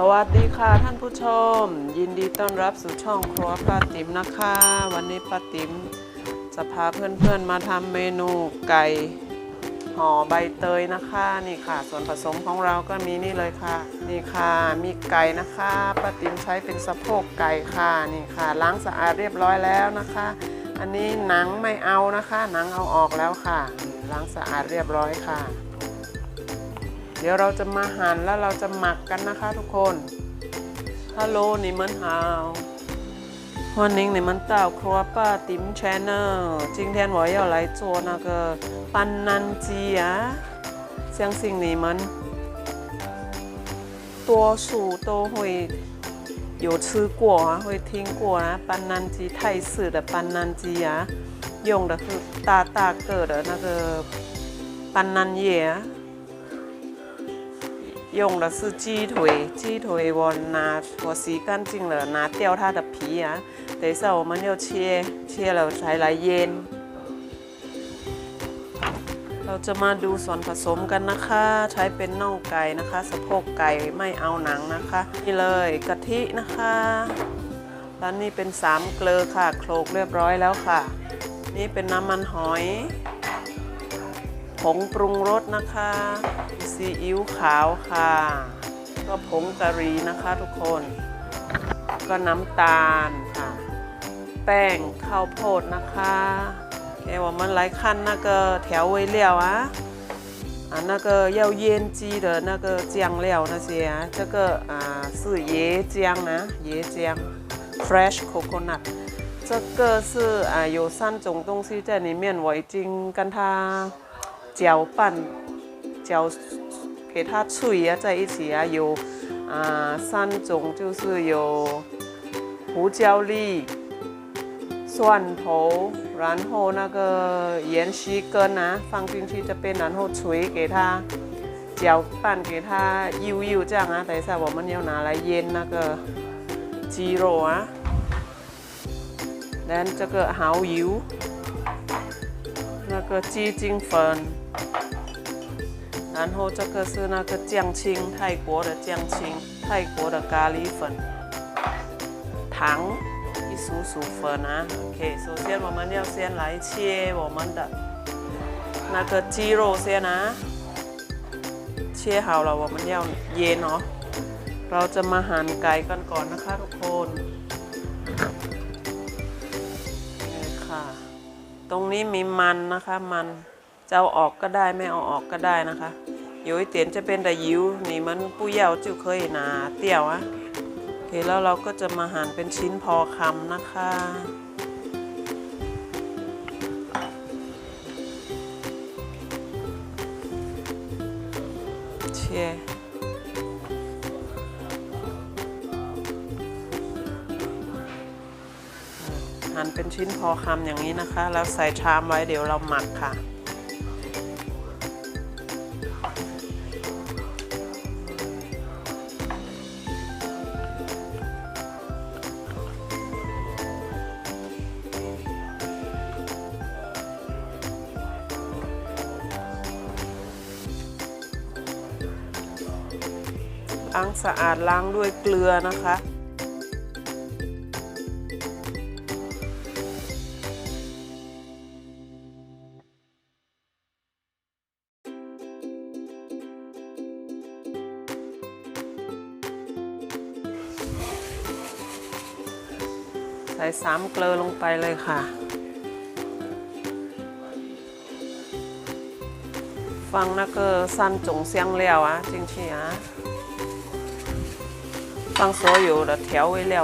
สวัสดีค่ะท่านผู้ชม ยินดีต้อนรับสู่ช่องครัวป้าติ๋มนะคะ วันนี้ป้าติ๋มจะพาเพื่อนๆมาทำเมนูไก่ห่อใบเตยนะคะนี่ค่ะ ส่วนผสมของเราก็มีนี่เลยค่ะ นี่ค่ะมีไก่นะคะป้าติ๋มใช้เป็นสะโพกไก่ค่ะนี่ค่ะล้างสะอาดเรียบร้อยแล้วนะคะ อันนี้หนังไม่เอานะคะ หนังเอาออกแล้วค่ะ ล้างสะอาดเรียบร้อยค่ะ เดี๋ยวเราจะมาหั่นแล้วเราจะหมักกันนะคะทุกคน ฮัลโหลนี่มันฮาววันนี้你们到ครัวป้าติ๋ม channel 今天我要来做那个斑南鸡啊相信你们多数都会有吃过啊会听过啊斑南鸡泰式的斑南鸡啊用的是大大个的那个斑南叶啊 用的是鸡腿，鸡腿我拿我洗干净了，拿掉它的皮啊。等一下我们要切，切了才来腌。เราจะมาดูส่วนผสมกันนะคะ ใช้เป็นน่องไก่นะคะ สะโพกไก่ไม่เอาหนังนะคะ นี่เลยกะทินะคะแล้วนี่เป็นสามเกลือค่ะ โคลกเรียบร้อยแล้วค่ะ นี่เป็นน้ำมันหอย ผงปรุงรสนะคะซีอิ๊วขาวค่ะ ก็ผงกะหรี่นะคะทุกคน ก็น้ำตาลค่ะ แป้งข้าวโพดนะคะแกว่ามันหลายขั้น那个调味料啊啊那个要腌鸡的那个酱料那些啊这个啊是椰浆啊椰浆 fresh coconut 这个是啊有三种东西在里面我已经跟它 搅拌搅给它脆啊在一起啊有啊三种就是有胡椒粒蒜头，然后那个盐须根啊放进去这边，然后捶给它搅拌，给它悠悠这样啊。等一下我们要拿来腌那个鸡肉啊。然后这个蚝油，那个鸡精粉， 然后这个是那个酱青，泰国的酱青，泰国的咖喱粉，糖。一数数粉啊，OK。首先我们要先来切我们的那个鸡肉先啊，切好了我们要腌เนาะเราจะมาหั่นไก่กันก่อนนะคะทุกคนนี่ค่ะ ตรงนี้มีมันนะคะมัน จะเอาออกก็ได้ไม่เอาออกก็ได้นะคะโยยเตียนจะเป็นแตะยิวนี่มันผู้เยาจิ้วเคยหนาเตี่ยวอะโอเคแล้วเราก็จะมาหั่นเป็นชิ้นพอคำนะคะเชียหั่นเป็นชิ้นพอคำอย่างนี้นะคะ แล้วใส่ชามไว้เดี๋ยวเราหมักค่ะ ล้างสะอาดล้างด้วยเกลือนะคะใส่สามเกลือลงไปเลยค่ะ ฟังนะเกอสั้นจงเสียงเลี้ยวอะจริงๆอะ 放所有的调味料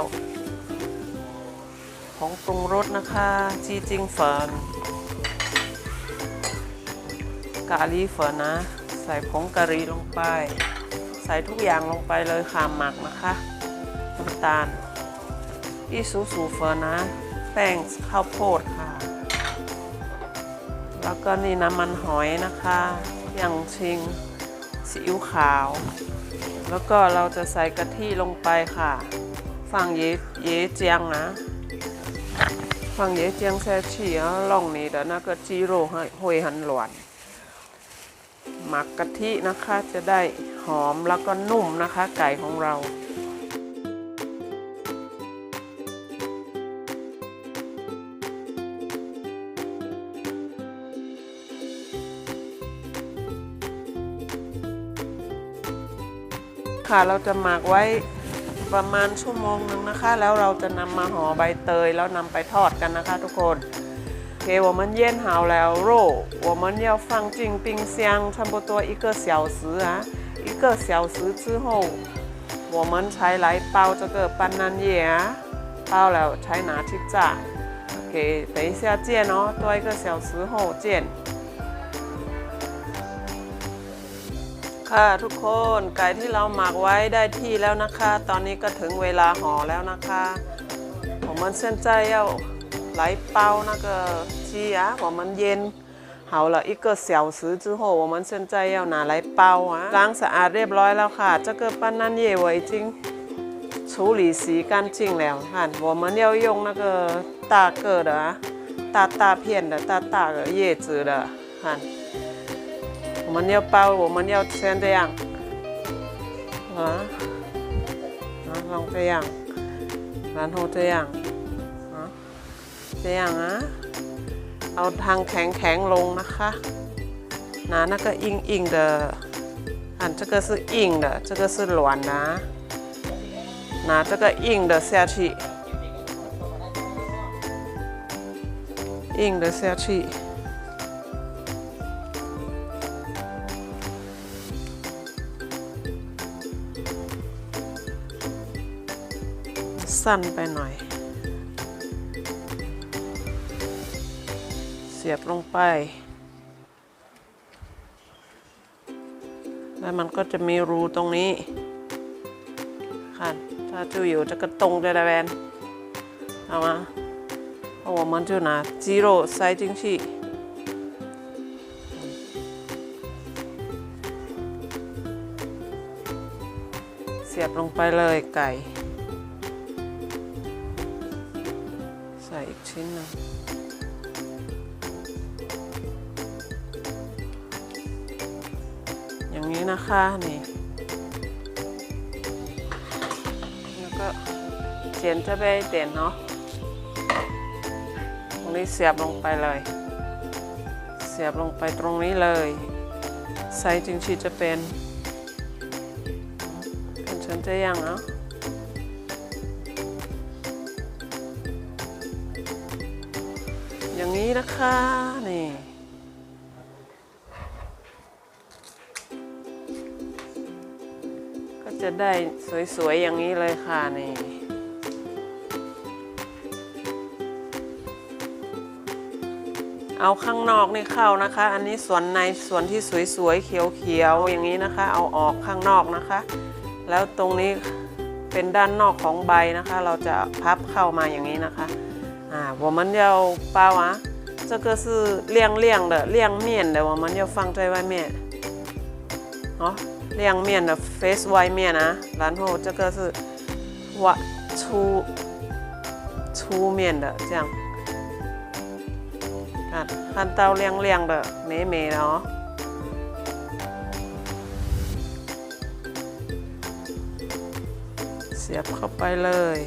ผงปรุงรสนะคะจีจิงเฟินกะหรี่เฟินนะ ใส่ผงกะหรี่ลงไป ใส่ทุกอย่างลงไปเลยค่ะหมักนะคะน้ำตาลอีสูสูเฟินนะ แป้งข้าวโพดค่ะ แล้วก็นี่น้ำมันหอยนะคะอย่างชิงซีอิ๊วขาว แล้วก็เราจะใส่กะทิลงไปค่ะ ฝั่งเยเยเจียงนะ ฝั่งเยเจียงแซ่ฉี่ลองนี้เดี๋ยวนะก็จีโร่ห้อยหันหลวนหมักกะทินะคะจะได้หอมแล้วก็นุ่มนะคะ ไก่ของเรา ค่ะเราจะหมักไว้ประมาณชั่วโมงหนึ่งนะคะ แล้วเราจะนำมาห่อใบเตยแล้วนำไปทอดกันนะคะทุกคนโอเค我们腌好了肉我们要放进冰箱差不多一个小时啊一个小时之后我们才来包这个斑斓叶啊包了才拿去炸 OK 等一下见哦多一个小时后见 ค่ะทุกคนไก่ที่เราหมักไว้ได้ที่แล้วนะคะ ตอนนี้ก็ถึงเวลาห่อแล้วนะคะ我们现在要来包那个鸡啊我们腌好了一个小时之后我们现在要拿来包啊ล้างสะอาดเรียบร้อยแล้วค่ะ这个斑斓叶我已经处理洗干净了看我们要用那个大个的啊大大片的大大的叶子的看我 们要包，我们要先这样，啊，啊，ลอง这样，然后这样，啊，这样啊，เอาทางแข็งแข็งๆลงนะคะ拿那个硬硬的，看这个是硬的，这个是软的啊，拿这个硬的下去，硬的下去。 สั้นไปหน่อย เสียบลงไป แล้วมันก็จะมีรูตรงนี้ค่ะถ้าจูอยู่จะกระตรงได้ล้แวนเอามาเอาว่ามันจูนะจีโร่ไซจิงชีเสียบลงไปเลยไก่ ส่อีกชิ้นหนึ่งอย่างนี้นะคะนี่แล้วก็เจียนจะไปเด่นเนาะตรงนี้เสียบลงไปเลย เสียบลงไปตรงนี้เลยไซส์จึงชีจะเป็นเป็นเชิญจะยังเนาะ อย่างนี้นะคะนี่ก็จะได้สวยๆอย่างนี้เลยค่ะนี่เอาข้างนอกนี่เข้านะคะ อันนี้ส่วนในส่วนที่สวยๆเขียวๆอย่างนี้นะคะ เอาออกข้างนอกนะคะ แล้วตรงนี้เป็นด้านนอกของใบนะคะ เราจะพับเข้ามาอย่างนี้นะคะ 啊，我们要包啊，这个是亮亮的亮面的，我们要放在外面。哦，亮面的 face 外面啊，然后这个是外出出面的这样。看看到亮亮的美美的哦。เสียบเข้าไปเลย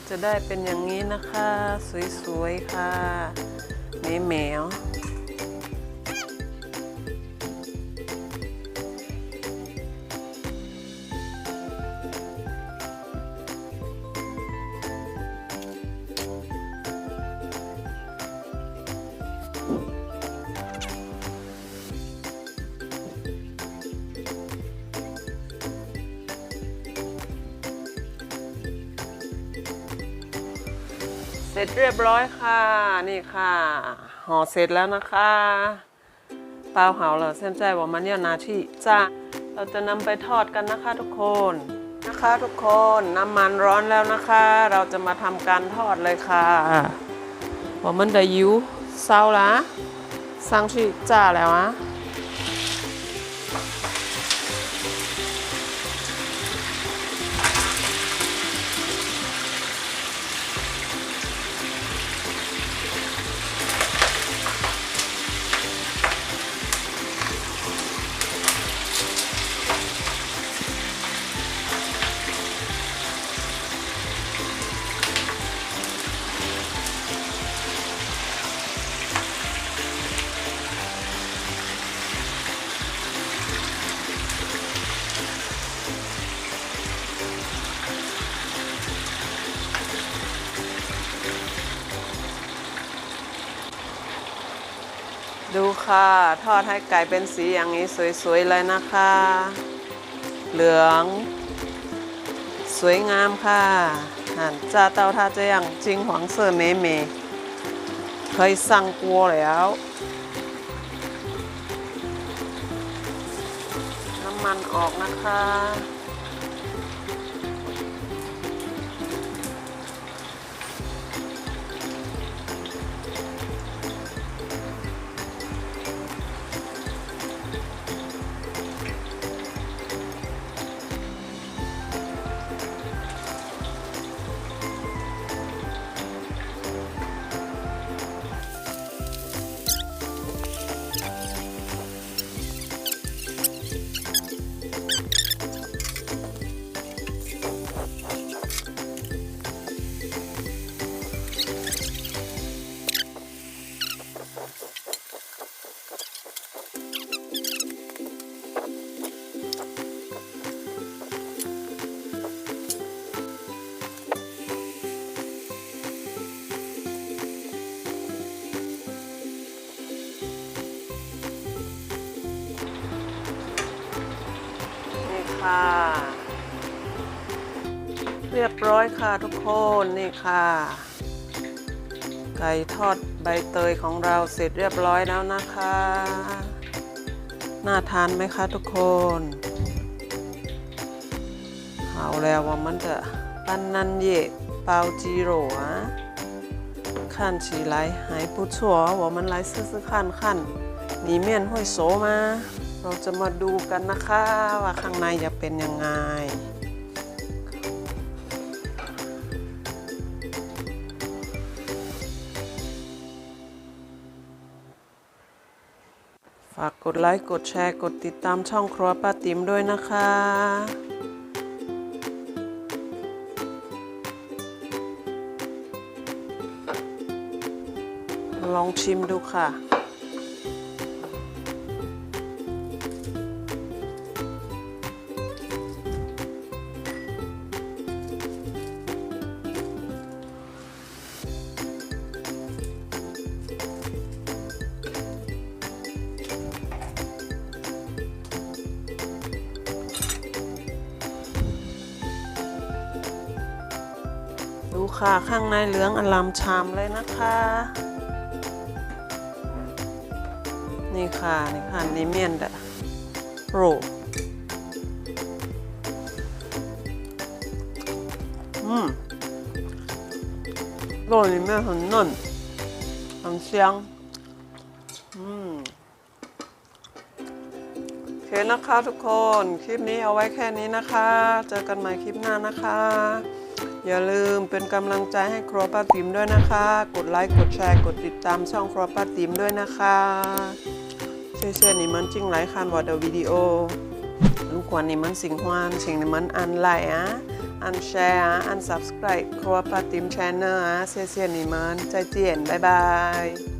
ก็จะได้เป็นอย่างนี้นะคะ สวยๆค่ะแมว เสร็จเรียบร้อยค่ะ นี่ค่ะห่อเสร็จแล้วนะคะเปล่าเห่าเราเส้นใจว่ามันเนี่ยนาทีจ้าเราจะนำไปทอดกันนะคะทุกคนนะคะทุกคนน้ำมันร้อนแล้วนะคะ เราจะมาทำการทอดเลยค่ะว่ามันได้ยิ้วเศร้าละสร้างชีจ้าแล้วอะ ดูค่ะ ทอดให้ไก่เป็นสีอย่างนี้สวยๆเลยนะคะ เหลือง สวยงามค่ะหันจาเต้าท่าจะยังจริงหวังเสือเมเมเคยสั่งกัวแล้ว น้ำมันออกนะคะ เรียบร้อยค่ะทุกคนนี่ค่ะ ไก่ทอดใบเตยของเราเสร็จเรียบร้อยแล้วนะคะ น่าทานไหมคะทุกคนเอาแล้วว่ามันจะปันนันเยะเปาจีโร่ะขั้นฉีไหลหายปุชัวว่ามันไหซื้อขั้นขั้นหนีเมียนห้อยโซมา เราจะมาดูกันนะคะว่าข้างในจะเป็นยังไง ฝากกดไลค์กดแชร์กดติดตามช่องครัวป้าติ๋มด้วยนะคะ ลองชิมดูค่ะ ค่ะข้างในเหลืองอลามชามเลยนะคะ นี่ค่ะ นี่ค่ะนี่เมียนดะโร嗯，肉里面很嫩，很香。嗯，โอเคนะคะทุกคน คลิปนี้เอาไว้แค่นี้นะคะ เจอกันใหม่คลิปหน้านะคะ อย่าลืมเป็นกำลังใจให้ครัวป้าติ๋มด้วยนะคะ กดไลค์กดแชร์กดติดตามช่องครัวป้าติ๋มด้วยนะคะเชื่อเชื่นี่มันจริงหลายคันวอดเดวิดีโอลูกควันี่มันสิงหวานสิงนี่มันอันไลค์อะอันแชร์อะอันสับสไครต์ครัวป้าติ๋มชแนลอะเชื่อเชื่นี่มันใจเจียนบายบาย